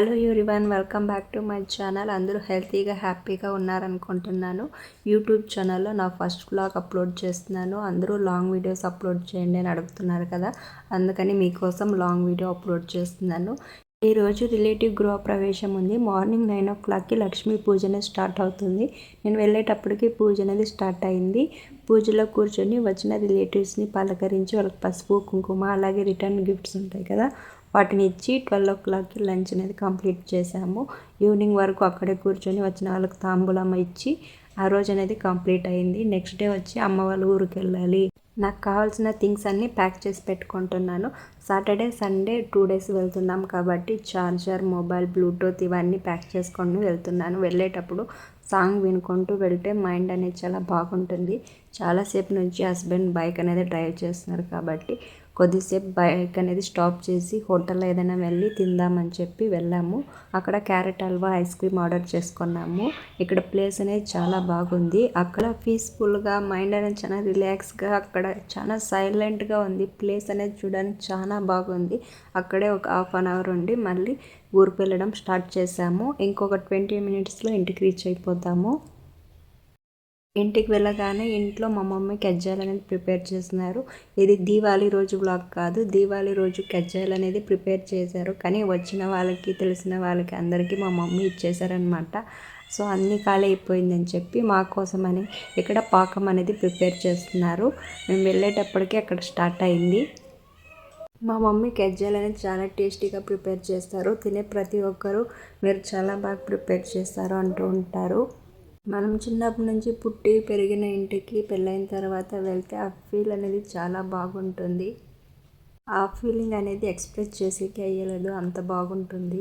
Hello one welcome back to my channel. అందరూ హెల్తీగా హ్యాపీగా ఉన్నారనుకుంటున్నాను. యూట్యూబ్ ఛానల్లో నా ఫస్ట్ బ్లాగ్ అప్లోడ్ చేస్తున్నాను. అందరూ లాంగ్ వీడియోస్ అప్లోడ్ చేయండి అని అడుగుతున్నారు కదా. అందుకని మీకోసం లాంగ్ వీడియో అప్లోడ్ చేస్తున్నాను. ఈరోజు రిలేటివ్ గృహ ప్రవేశం ఉంది. మార్నింగ్ నైన్ ఓ క్లాక్కి లక్ష్మీ పూజ అనేది స్టార్ట్ అవుతుంది. నేను వెళ్ళేటప్పటికి పూజ అనేది స్టార్ట్ అయింది. పూజలో కూర్చొని వచ్చిన రిలేటివ్స్ని పలకరించి వాళ్ళకి పసుపు కుంకుమ అలాగే రిటర్న్ గిఫ్ట్స్ ఉంటాయి కదా. వాటిని ఇచ్చి ట్వెల్వ్ ఓ క్లాక్కి లంచ్ అనేది కంప్లీట్ చేసాము ఈవినింగ్ వరకు అక్కడే కూర్చొని వచ్చిన వాళ్ళకి తాంబూలమ్మ ఇచ్చి ఆ రోజు అనేది కంప్లీట్ అయింది. నెక్స్ట్ డే వచ్చి అమ్మ వాళ్ళ ఊరికి వెళ్ళాలి నాకు కావాల్సిన థింగ్స్ అన్నీ ప్యాక్ చేసి పెట్టుకుంటున్నాను. సాటర్డే సండే టూ డేస్ వెళ్తున్నాం కాబట్టి ఛార్జర్ మొబైల్ బ్లూటూత్ ఇవన్నీ ప్యాక్ చేసుకొని వెళ్తున్నాను. వెళ్ళేటప్పుడు సాంగ్ వినుకుంటూ వెళ్తే మైండ్ అనేది చాలా బాగుంటుంది. చాలాసేపు నుంచి హస్బెండ్ బైక్ అనేది డ్రైవ్ చేస్తున్నారు కాబట్టి కొద్దిసేపు బైక్ అనేది స్టాప్ చేసి హోటల్లో ఏదైనా వెళ్ళి తిందామని చెప్పి వెళ్ళాము. అక్కడ carrot halwa ice cream order చేసుకున్నాము. ఇక్కడ ప్లేస్ అనేది చాలా బాగుంది. అక్కడ పీస్ఫుల్గా మైండ్ అనేది చాలా రిలాక్స్గా అక్కడ చాలా సైలెంట్గా ఉంది. ప్లేస్ అనేది చూడడానికి చాలా బాగుంది. అక్కడే ఒక హాఫ్ అన్ అవర్ ఉండి మళ్ళీ ఊరికి వెళ్ళడం స్టార్ట్ చేశాము ఇంకొక ట్వంటీ మినిట్స్లో ఇంటికి రీచ్ అయిపోతాము. ఇంటికి వెళ్ళగానే ఇంట్లో మా మమ్మీ కజ్జాయలు అనేది ప్రిపేర్ చేస్తున్నారు. ఇది దీవాళీ రోజు బ్లాగ్ కాదు. దీవాళీ రోజు కజ్జాయలు అనేది ప్రిపేర్ చేశారు. కానీ వచ్చిన వాళ్ళకి తెలిసిన వాళ్ళకి అందరికీ మా మమ్మీ ఇచ్చేసారనమాట సో అన్ని ఖాళీ అయిపోయిందని చెప్పి మా కోసమని ఇక్కడ పాకం అనేది ప్రిపేర్ చేస్తున్నారు. మేము వెళ్ళేటప్పటికి అక్కడ స్టార్ట్ అయింది. మా మమ్మీ కజ్జాలు అనేది చాలా టేస్టీగా ప్రిపేర్ చేస్తారు. తినే ప్రతి ఒక్కరూ మీరు చాలా బాగా ప్రిపేర్ చేస్తారు అంటూ ఉంటారు. మనం చిన్నప్పటి నుంచి పుట్టి పెరిగిన ఇంటికి పెళ్ళైన తర్వాత వెళ్తే ఆ ఫీల్ అనేది చాలా బాగుంటుంది. ఆ ఫీలింగ్ అనేది ఎక్స్ప్రెస్ చేసేకి అయ్యలేదు అంత బాగుంటుంది.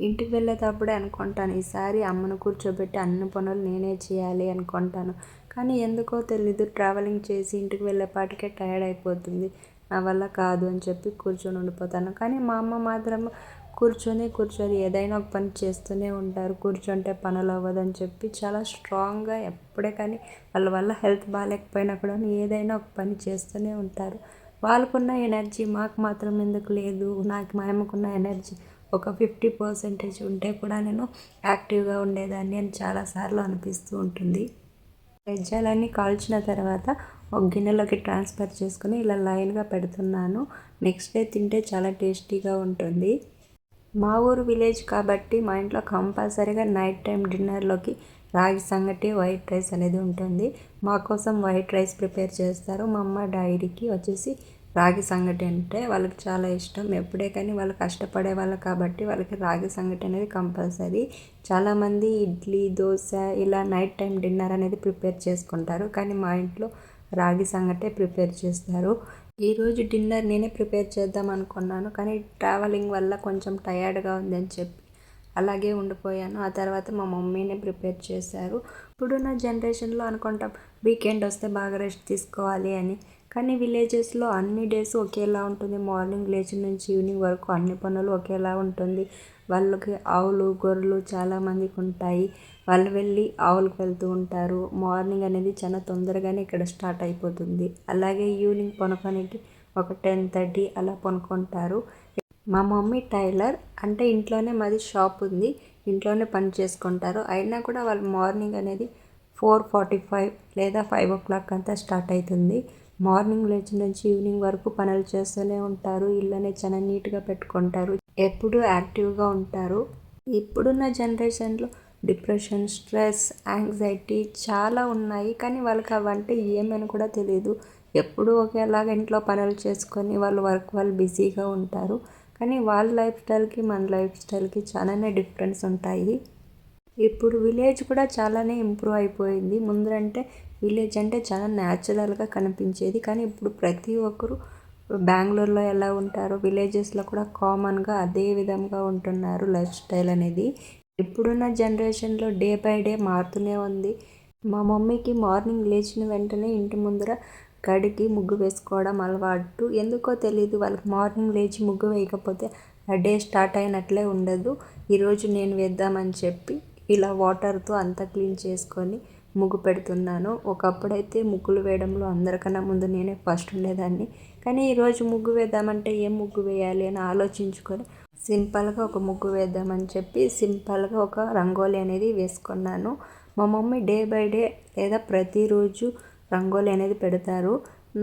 ఇంటికి వెళ్ళేటప్పుడే అనుకుంటాను ఈసారి అమ్మను కూర్చోబెట్టి అన్ని పనులు నేనే చేయాలి అనుకుంటాను. కానీ ఎందుకో తెలీదు ట్రావెలింగ్ చేసి ఇంటికి వెళ్ళేపాటికే టైర్డ్ అయిపోతుంది. నా వల్ల కాదు అని చెప్పి కూర్చొని ఉండిపోతాను. కానీ మా అమ్మ మాత్రం కూర్చొని కూర్చొని ఏదైనా ఒక పని చేస్తూనే ఉంటారు. కూర్చుంటే పనులు అవ్వదని చెప్పి చాలా స్ట్రాంగ్గా ఎప్పుడే కానీ వాళ్ళ వల్ల హెల్త్ బాగాలేకపోయినా కూడా ఏదైనా ఒక పని చేస్తూనే ఉంటారు. వాళ్ళకున్న ఎనర్జీ మాకు మాత్రం ఎందుకు లేదు? నాకు మా అమ్మకున్న ఎనర్జీ ఒక ఫిఫ్టీ పర్సెంటేజ్ ఉంటే కూడా నేను యాక్టివ్గా ఉండేదాన్ని అని చాలాసార్లు అనిపిస్తూ ఉంటుంది. వెజ్జాలన్నీ కాల్చిన తర్వాత ఒక గిన్నెలోకి ట్రాన్స్ఫర్ చేసుకుని ఇలా లైన్గా పెడుతున్నాను. నెక్స్ట్ డే తింటే చాలా టేస్టీగా ఉంటుంది. మా ఊరు విలేజ్ కాబట్టి మా ఇంట్లో కంపల్సరీగా నైట్ టైం డిన్నర్లోకి రాగి సంగటి వైట్ రైస్ అనేది ఉంటుంది. మా కోసం వైట్ రైస్ ప్రిపేర్ చేస్తారు. మా అమ్మ డైరీకి వచ్చేసి రాగి సంగటి అంటే వాళ్ళకి చాలా ఇష్టం. ఎప్పుడే కానీ వాళ్ళు కష్టపడే వాళ్ళు కాబట్టి వాళ్ళకి రాగి సంగటి అనేది కంపల్సరీ. చాలామంది ఇడ్లీ దోశ ఇలా నైట్ టైం డిన్నర్ అనేది ప్రిపేర్ చేసుకుంటారు. కానీ మా ఇంట్లో రాగి సంగటే ప్రిపేర్ చేస్తారు. ఈరోజు డిన్నర్ నేనే ప్రిపేర్ చేద్దాం అనుకున్నాను. కానీ ట్రావెలింగ్ వల్ల కొంచెం టయర్డ్గా ఉందని చెప్పి అలాగే ఉండిపోయాను. ఆ తర్వాత మా మమ్మీనే ప్రిపేర్ చేశారు. ఇప్పుడున్న జనరేషన్లో అనుకుంటాం వీకెండ్ వస్తే బాగా రెస్ట్ తీసుకోవాలి అని. కానీ విలేజెస్లో అన్ని డేస్ ఒకేలా ఉంటుంది. మార్నింగ్ లేచి నుంచి ఈవినింగ్ వరకు అన్ని పనులు ఒకేలా ఉంటుంది. వాళ్ళకి ఆవులు గొర్రెలు చాలామందికి ఉంటాయి. వాళ్ళు వెళ్ళి ఆవులకు వెళ్తూ ఉంటారు. మార్నింగ్ అనేది చాలా తొందరగానే ఇక్కడ స్టార్ట్ అయిపోతుంది. అలాగే ఈవినింగ్ పనుకోనికి ఒక టెన్ థర్టీ అలా పనుకుంటారు. మా మమ్మీ టైలర్ అంటే ఇంట్లోనే మాది షాప్ ఉంది. ఇంట్లోనే పని చేసుకుంటారు. అయినా కూడా వాళ్ళు మార్నింగ్ అనేది ఫోర్ ఫార్టీ ఫైవ్ లేదా ఫైవ్ ఓ క్లాక్ అంతా స్టార్ట్ అవుతుంది. మార్నింగ్ లేచి నుంచి ఈవినింగ్ వరకు పనులు చేస్తూనే ఉంటారు. ఇళ్ళనే చాలా నీట్గా పెట్టుకుంటారు. ఎప్పుడూ యాక్టివ్గా ఉంటారు. ఇప్పుడున్న జనరేషన్లో డిప్రెషన్ స్ట్రెస్ యాంగ్జైటీ చాలా ఉన్నాయి. కానీ వాళ్ళకి అవంటే ఏమని కూడా తెలియదు ఎప్పుడూ ఒకేలాగా ఇంట్లో పనులు చేసుకొని వాళ్ళు వర్క్ వాళ్ళు బిజీగా ఉంటారు. కానీ వాళ్ళ లైఫ్ స్టైల్కి మన లైఫ్ స్టైల్కి చాలానే డిఫరెన్స్ ఉంటాయి. ఇప్పుడు విలేజ్ కూడా చాలానే ఇంప్రూవ్ అయిపోయింది. ముందరంటే విలేజ్ అంటే చాలా న్యాచురల్గా కనిపించేది. కానీ ఇప్పుడు ప్రతి ఒక్కరు బెంగళూరులో ఎలా ఉంటారో విలేజెస్లో కూడా కామన్గా అదే విధంగా ఉంటున్నారు లైఫ్ స్టైల్ అనేది. ఇప్పుడున్న జనరేషన్లో డే బై డే మారుతూనే ఉంది. మా మమ్మీకి మార్నింగ్ లేచిన వెంటనే ఇంటి ముందర గడికి ముగ్గు వేసుకోవడం అలవాటు. ఎందుకో తెలియదు వాళ్ళకి మార్నింగ్ లేచి ముగ్గు వేయకపోతే ఆ డే స్టార్ట్ అయినట్లే ఉండదు. ఈరోజు నేను వేద్దామని చెప్పి ఇలా వాటర్తో అంతా క్లీన్ చేసుకొని ముగ్గు పెడుతున్నాను. ఒకప్పుడైతే ముగ్గులు వేయడంలో అందరికన్నా ముందు నేనే ఫస్ట్ ఉండేదాన్ని. కానీ ఈరోజు ముగ్గు వేద్దామంటే ఏం ముగ్గు వేయాలి అని ఆలోచించుకొని సింపుల్గా ఒక ముగ్గు వేద్దామని చెప్పి సింపుల్గా ఒక రంగోలీ అనేది వేసుకున్నాను. మా మమ్మీ డే బై డే లేదా ప్రతిరోజు రంగోలీ అనేది పెడతారు.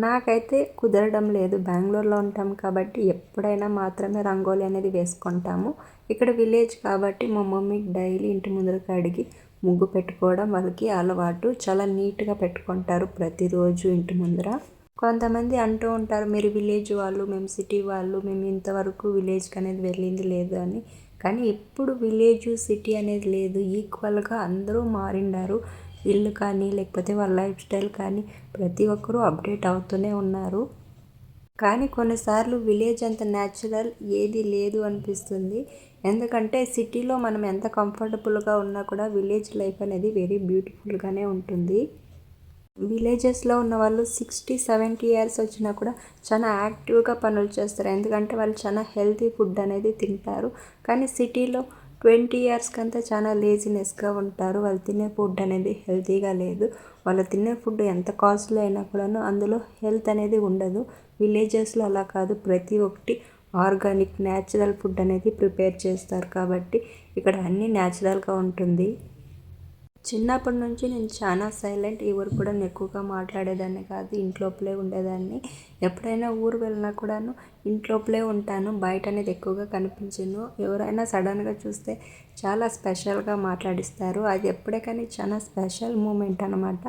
నాకైతే కుదరడం లేదు. బెంగళూరులో ఉంటాం కాబట్టి ఎప్పుడైనా మాత్రమే రంగోలీ అనేది వేసుకుంటాము. ఇక్కడ విలేజ్ కాబట్టి మా మమ్మీ డైలీ ఇంటి ముందర కడిగి ముగ్గు పెట్టుకోవడం వాళ్ళకి అలవాటు. చాలా నీట్గా పెట్టుకుంటారు ప్రతిరోజు ఇంటి ముందర. కొంతమంది అంటూ ఉంటారు మీరు విలేజ్ వాళ్ళు మేము సిటీ వాళ్ళు మేము ఇంతవరకు విలేజ్కి అనేది వెళ్ళింది లేదు అని. కానీ ఎప్పుడు విలేజ్ సిటీ అనేది లేదు. ఈక్వల్గా అందరూ మారిండారు. ఇల్లు కానీ లేకపోతే వాళ్ళ లైఫ్ స్టైల్ కానీ ప్రతి ఒక్కరూ అప్డేట్ అవుతూనే ఉన్నారు. కానీ కొన్నిసార్లు విలేజ్ అంత న్యాచురల్ ఏది లేదు అనిపిస్తుంది. ఎందుకంటే సిటీలో మనం ఎంత కంఫర్టబుల్గా ఉన్నా కూడా విలేజ్ లైఫ్ అనేది వెరీ బ్యూటిఫుల్గానే ఉంటుంది. విలేజెస్లో ఉన్న వాళ్ళు సిక్స్టీ సెవెంటీ ఇయర్స్ వచ్చినా కూడా చాలా యాక్టివ్గా పనులు చేస్తారు. ఎందుకంటే వాళ్ళు చాలా హెల్తీ ఫుడ్ అనేది తింటారు. కానీ సిటీలో ట్వంటీ ఇయర్స్కి అంతా చాలా లేజినెస్గా ఉంటారు. వాళ్ళు తినే ఫుడ్ అనేది హెల్తీగా లేదు. వాళ్ళు తినే ఫుడ్ ఎంత కాస్ట్లీ అయినా కూడాను అందులో హెల్త్ అనేది ఉండదు. విలేజెస్లో అలా కాదు. ప్రతి ఒక్కటి ఆర్గానిక్ న్యాచురల్ ఫుడ్ అనేది ప్రిపేర్ చేస్తారు. కాబట్టి ఇక్కడ అన్నీ న్యాచురల్గా ఉంటుంది. చిన్నప్పటి నుంచి నేను చాలా సైలెంట్ ఎవరు కూడా నేను ఎక్కువగా మాట్లాడేదాన్ని కాదు ఇంట్లోపలే ఉండేదాన్ని. ఎప్పుడైనా ఊరు వెళ్ళినా కూడాను ఇంట్లోపలే ఉంటాను బయట అనేది ఎక్కువగా కనిపించను. ఎవరైనా సడన్గా చూస్తే చాలా స్పెషల్గా మాట్లాడిస్తారు. అది ఎప్పుడే కానీ చాలా స్పెషల్ మూమెంట్ అనమాట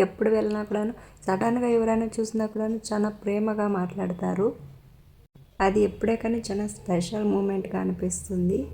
ఎప్పుడు వెళ్ళినా కూడాను సడన్గా ఎవరైనా చూసినా కూడాను చాలా ప్రేమగా మాట్లాడతారు. అది ఎప్పుడే కానీ చాలా స్పెషల్ మూమెంట్గా అనిపిస్తుంది.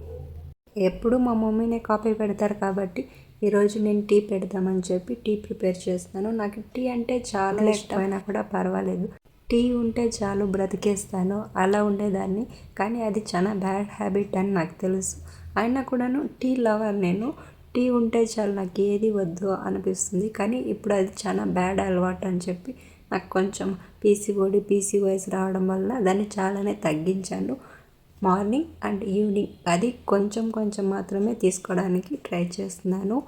ఎప్పుడు మా మమ్మీనే కాఫీ పెడతారు కాబట్టి ఈరోజు నేను టీ పెడదామని చెప్పి టీ ప్రిపేర్ చేస్తాను నాకు టీ అంటే చాలా ఇష్టమైనా కూడా పర్వాలేదు. టీ ఉంటే చాలు బ్రతికేస్తాను అలా ఉండేదాన్ని. కానీ అది చాలా బ్యాడ్ హ్యాబిట్ అని నాకు తెలుసు. అయినా కూడాను టీ లవర్ నేను. టీ ఉంటే చాలు నాకు ఏది వద్దు అనిపిస్తుంది. కానీ ఇప్పుడు అది చాలా బ్యాడ్ అలవాటు అని చెప్పి నాకు కొంచెం పీసీఓడి పీసీఓఎస్ రావడం వల్ల దాన్ని చాలానే తగ్గించాను. మార్నింగ్ అండ్ ఈవినింగ్ అది కొంచెం కొంచెం మాత్రమే తీసుకోవడానికి ట్రై చేస్తున్నాను.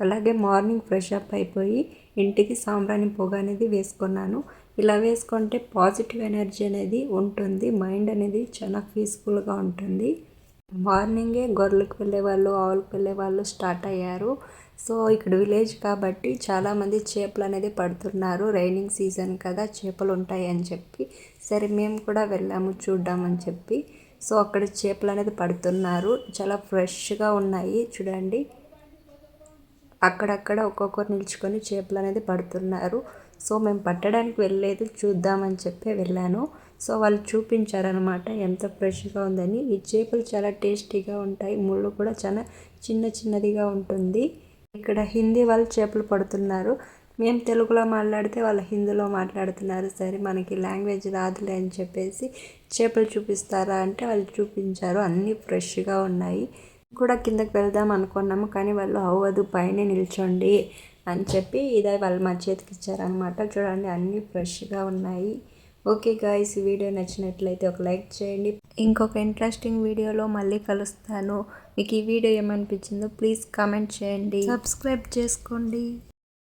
అలాగే మార్నింగ్ ఫ్రెష్ అప్ అయిపోయి ఇంటికి సాంబ్రాణి పొగ అనేది వేసుకున్నాను. ఇలా వేసుకుంటే పాజిటివ్ ఎనర్జీ అనేది ఉంటుంది. మైండ్ అనేది చాలా పీస్ఫుల్గా ఉంటుంది. మార్నింగే గొర్రెలకు వెళ్ళేవాళ్ళు ఆవులకు వెళ్ళేవాళ్ళు స్టార్ట్ అయ్యారు. సో ఇక్కడ విలేజ్ కాబట్టి చాలామంది చేపలు అనేది పడుతున్నారు. రైనింగ్ సీజన్ కదా చేపలు ఉంటాయి అని చెప్పి. సరే మేము కూడా వెళ్ళాము చూద్దామని చెప్పి. సో అక్కడ చేపలు అనేది పడుతున్నారు. చాలా ఫ్రెష్గా ఉన్నాయి చూడండి. అక్కడక్కడ ఒక్కొక్కరు నిల్చుకొని చేపలు అనేది పడుతున్నారు. సో మేము పట్టడానికి వెళ్ళలేదు చూద్దామని చెప్పి వెళ్ళాను. సో వాళ్ళు చూపించారనమాట ఎంత ఫ్రెష్గా ఉందని. ఈ చేపలు చాలా టేస్టీగా ఉంటాయి. ముళ్ళు కూడా చాలా చిన్న చిన్నదిగా ఉంటుంది. ఇక్కడ హిందీ వాళ్ళు చేపలు పడుతున్నారు. మేము తెలుగులో మాట్లాడితే వాళ్ళు హిందీలో మాట్లాడుతున్నారు. సరే మనకి లాంగ్వేజ్ రాదులే అని చెప్పేసి చేపలు చూపిస్తారా అంటే వాళ్ళు చూపించారు. అన్నీ ఫ్రెష్గా ఉన్నాయి. కూడా కిందకి వెళ్దాం అనుకున్నాము కానీ వాళ్ళు అవ్వదు పైన నిల్చోండి అని చెప్పి ఇదే వాళ్ళు మా చేతికి ఇచ్చారనమాట చూడండి అన్నీ ఫ్రెష్గా ఉన్నాయి. ఓకే గాయస్ ఈ వీడియో నచ్చినట్లయితే ఒక లైక్ చేయండి. ఇంకొక ఇంట్రెస్టింగ్ వీడియోలో మళ్ళీ కలుస్తాను. మీకు ఈ వీడియో ఏమనిపించిందో ప్లీజ్ కామెంట్ చేయండి. సబ్స్క్రైబ్ చేసుకోండి.